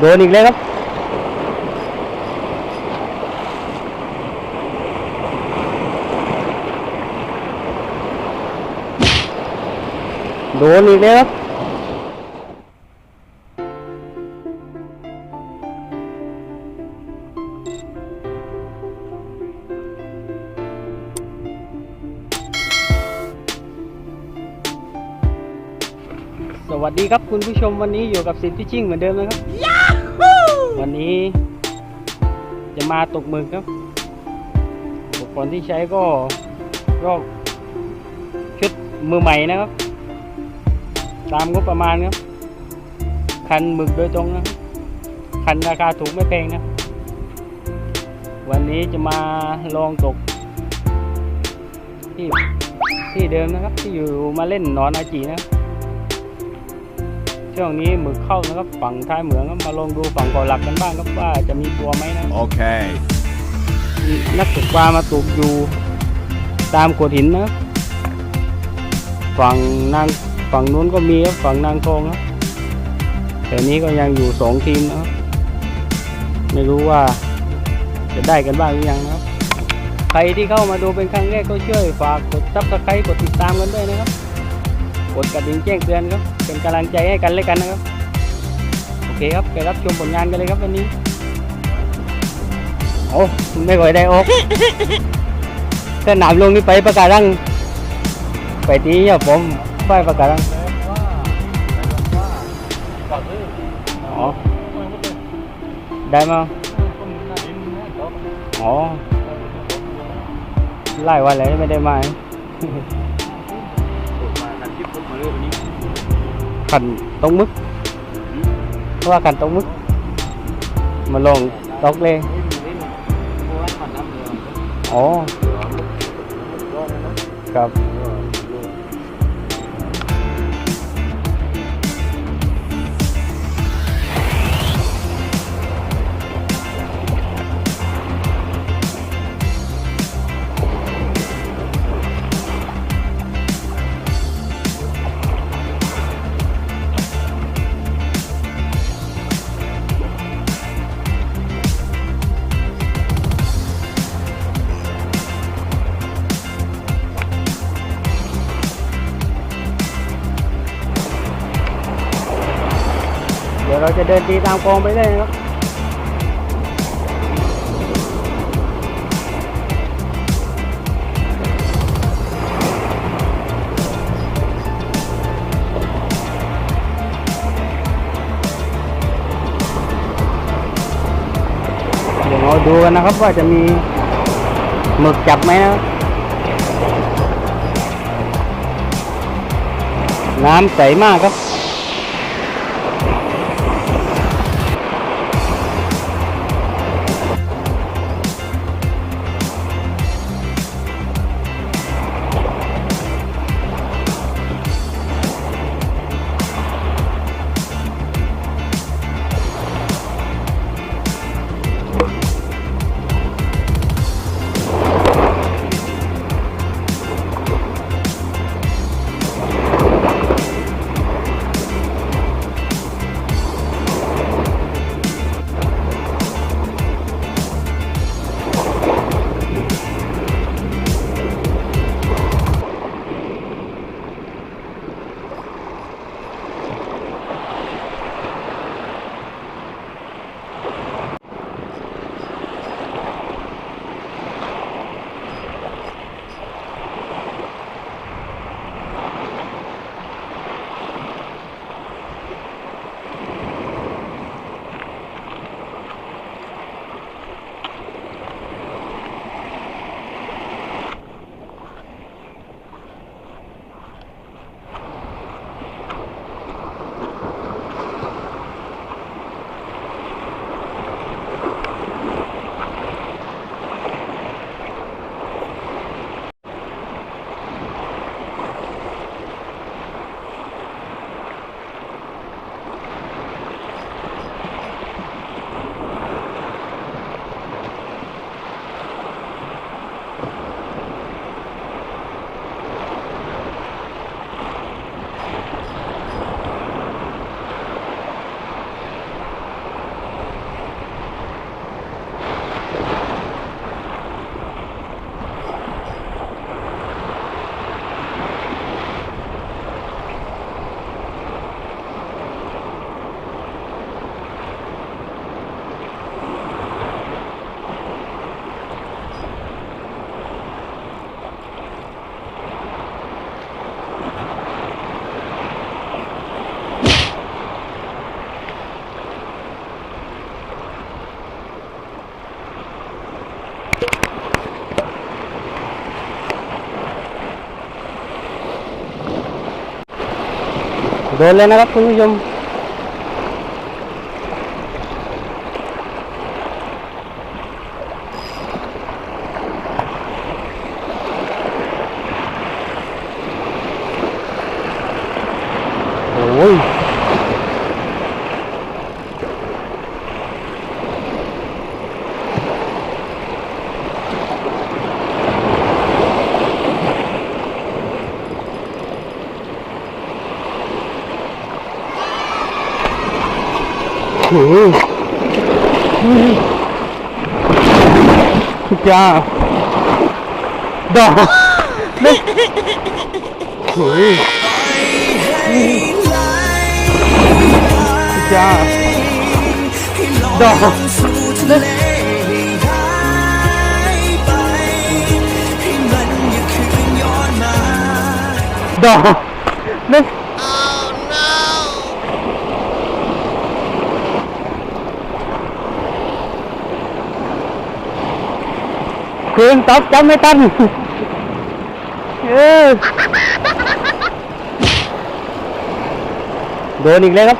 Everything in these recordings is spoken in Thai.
โดนอี ดนอีกแล้วครับสวัสดีครับคุณผู้ชมวันนี้อยู่กับสิทธิชิ่งเหมือนเดิมนะครับ วันนี้ จะมาตกหมึกครับอุปกรณ์ที่ใช้ก็ก็ชุดมือใหม่นะครับ ตามงบประมาณครับ คันหมึกโดยตรงนะครับคันราคาถูกไม่แพงนะ วันนี้จะมาลองตก ที่ที่เดิมนะครับ ที่อยู่มาเล่นหนอนอาจีนะครับ ช่วงนี้หมึกเข้านะครับฝั่งท้ายเหมืองครับมาลองดูฝั่งก่อหลักกันบ้างครับว่าจะมีตัวไหมนะ Okay. นักตกปลามาตกอยู่ ตามโขดหินนะครับฝั่งนางฝั่งนู้นก็มีครับฝั่งนางทองครับแต่นี้ก็ยังอยู่สองทีมนะครับไม่รู้ว่าจะได้กันบ้างหรือยังนะครับ ใครที่เข้ามาดูเป็นครั้งแรกก็ช่วยฝากกดซับสไครต์กดติดตามกันด้วยนะครับ กดกระดิ่งแจ้งเตือนครับ เป็นกำลังใจให้กันและกันนะครับ โอเคครับ ไปรับชมผลงานกันเลยครับวันนี้ โอ้ไม่ค่อยได้ออกถ้าหนามลงนี่ไปประกาศรัง ไปตีเนี่ยผมไปประกาศรังอ๋อ ได้มาอ๋อไล่วันเลยไม่ได้มา ขันตรงมึกเพราะว่าขันตรงมึก มาลงตกเลยอ๋อครับ เราจะเดินตีตามกองไปเลยนะครับเดี๋ยวเราดูกันนะครับว่าจะมีหมึกจับไหมนะน้ำใสมากครับ นเลยนะครับคุณผู้ชม โอ้ย โอ้ยจ้าดอกนี่โอ้ยจ้าดอกนี่ดอกนี่ เครื่งตอบจำไม่ตันเออโดนอีกแล้วครับ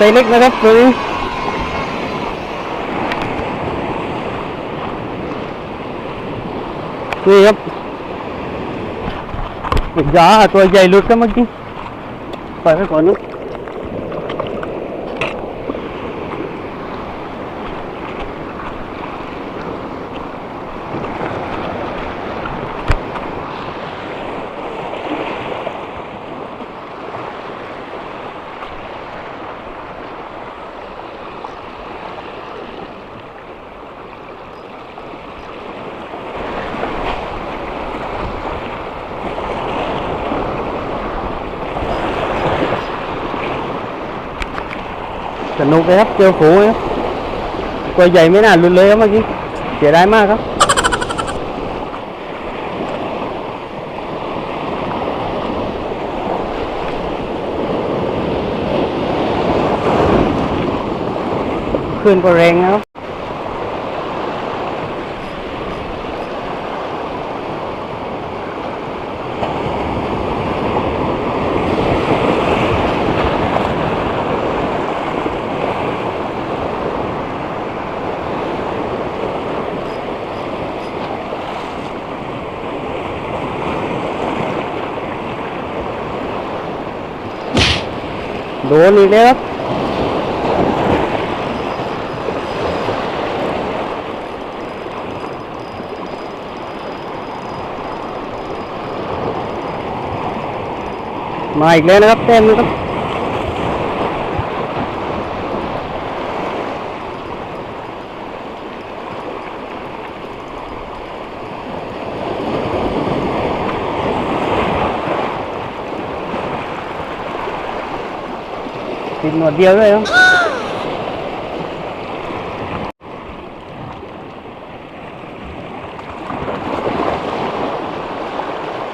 ไซส์เล็กนะครับตัวนี้นี่ครับยาตัวใหญ่หลุดก็เมื่อกี้ปล่อยไว้ก่อนนะ สนุกเลยครับเจอฝูงครับตัวใหญ่ไม่น่าหลุดเลยครับเมื่อกี้เสียดายมากครับขึ้นก็แรงครับ โดนอีกแล้วครับมาอีกแล้วนะครับเต็มครับ ติดหนวดเดียวด้วยครับ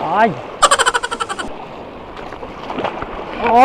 โอ้ยโอ้